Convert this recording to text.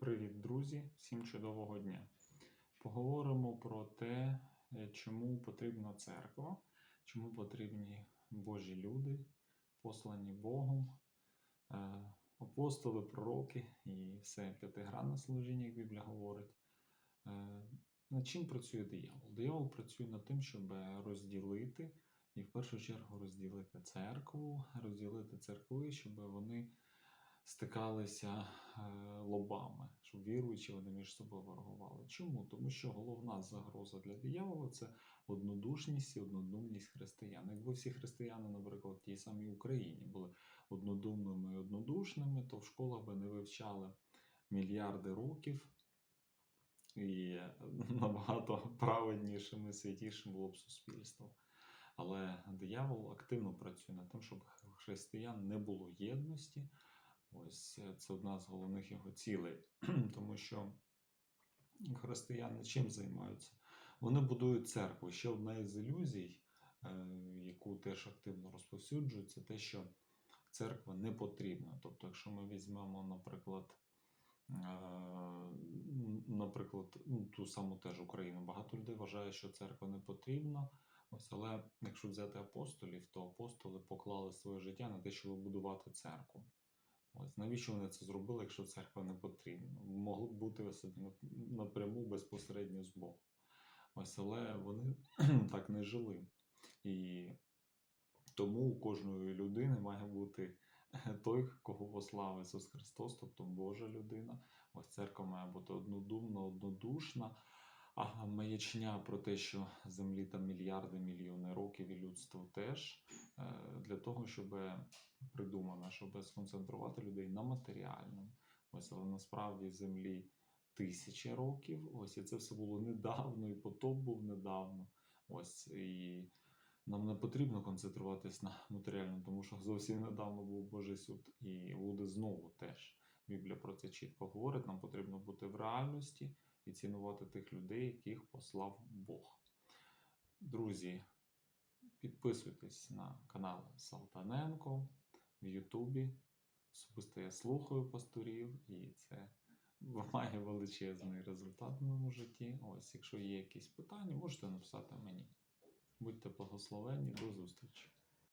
Привіт, друзі! Всім чудового дня! Поговоримо про те, е, чому потрібна церква, чому потрібні Божі люди, послані Богом, е, апостоли, пророки і все п'ятигранне служіння, як Біблія говорить. Е, Над чим працює диявол? Диявол працює над тим, щоб розділити, і в першу чергу розділити церкву, розділити церкви, щоб вони стикалися е, лобами, щоб віруючі вони між собою ворогували. Чому? Тому що головна загроза для диявола це однодушність і однодумність християн. Якби всі християни, наприклад, в тій самій Україні були однодумними і однодушними, то в школах би не вивчали мільярди років. І набагато праведнішим і святішим було б суспільство. Але диявол активно працює над тим, щоб християн не було єдності. Ось е, це одна з головних його цілей, тому що християни чим займаються? Вони будують церкву. Ще одна із ілюзій, е, яку теж активно розповсюджують, це те, що церква не потрібна. Тобто, якщо ми візьмемо, наприклад, е, наприклад, ну, ту саму теж Україну, багато людей вважає, що церква не потрібна. Ось, але якщо взяти апостолів, то апостоли поклали своє життя на те, щоб будувати церкву. Ось навіщо вони це зробили, якщо церква не потрібна? Могли б бути собі напряму безпосередньо з Богом. Ось, але вони так не жили. І тому у кожної людини має бути той, кого послав Ісус Христос, тобто Божа людина. Ось церква має бути однодумна, однодушна. А маячня про те, що землі там мільярди, мільйони років і людство теж для того, щоб придумано, щоб сконцентрувати людей на матеріальному. Ось, але насправді землі тисячі років. Ось і це все було недавно, і потоп був недавно. Ось і нам не потрібно концентруватись на матеріальному, тому що зовсім недавно був Божий суд, і буде знову теж. Біблія про це чітко говорить. Нам потрібно бути в реальності і цінувати тих людей, яких послав Бог. Друзі, підписуйтесь на канал Салтаненко в Ютубі. Особисто я слухаю пастурів, і це має величезний результат в моєму житті. Ось, якщо є якісь питання, можете написати мені. Будьте благословенні, до зустрічі!